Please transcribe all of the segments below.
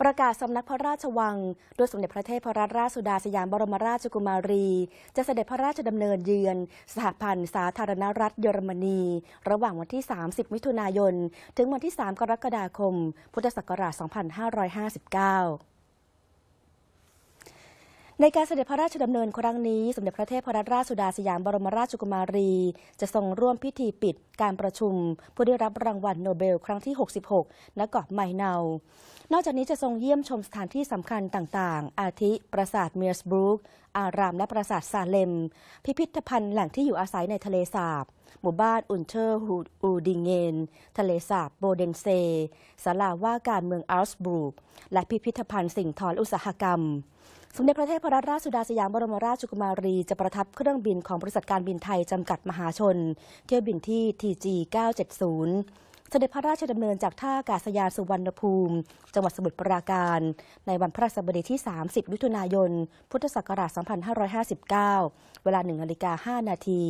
ประกาศสำนักพระราชวัง โดยสมเด็จพระเทพรัตนราชสุดาสยามบรมราชกุมารี จะเสด็จพระราชดำเนินเยือน สหพันธ์สาธารณรัฐเยอรมนี ระหว่างวันที่ 30 มิถุนายน ถึงวันที่ 3 กรกฎาคม พุทธศักราช 2559 ในการเสด็จพระราชดำเนินครั้งนี้ สมเด็จพระเทพรัตนราชสุดาสยามบรมราชกุมารี จะทรงร่วมพิธีปิดการประชุม ผู้ได้รับรางวัลโนเบลครั้งที่ 66 ณ เกาะไมเนา นอกจากนี้จะทรงเยี่ยมชมสถานที่สำคัญต่างๆ อาทิปราสาทเมียร์สบรูก อารามและปราสาทซาเลม พิพิธภัณฑ์แหล่งที่อยู่อาศัยในทะเลสาบ หมู่บ้านอุนเชอร์ฮูอูดิงเงน ทะเลสาบโบเดนเซศาลาว่าการเมืองอัลสบรูก และพิพิธภัณฑ์สิ่งทออุตสาหกรรม สมเด็จพระเทพรัตนราชสุดาสยามบรมราชกุมารีจะประทับเครื่องบินของบริษัทการบินไทยจำกัดมหาชน เที่ยวบินที่ TG 970 เสด็จพระราชดำเนินจากท่าอากาศยานสุวรรณภูมิ จังหวัดสมุทรปราการ ในวันพระสบดีที่ 30 มิถุนายน พุทธศักราช 2559 เวลา1นาฬิกา5นาที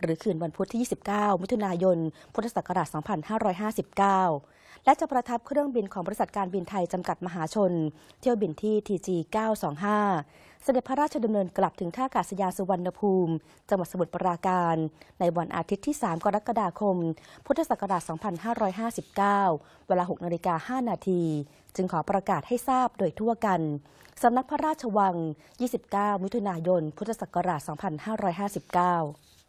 หรือคืนวันพุธที่ 29 มิถุนายน พุทธศักราช 2559 และจะประทับเครื่องบินของบริษัทการบินไทยจำกัดมหาชน เที่ยวบินที่ TG 925 เสด็จพระราชดำเนินกลับถึงท่าอากาศยานสุวรรณภูมิ จังหวัดสมุทรปราการ ในวันอาทิตย์ที่ 3 กรกฎาคม พุทธศักราช 2559 เวลา 6 นาฬิกา 5 นาที จึงขอประกาศให้ทราบโดยทั่วกัน สำนักพระราชวัง 29 มิถุนายน พุทธศักราช 2559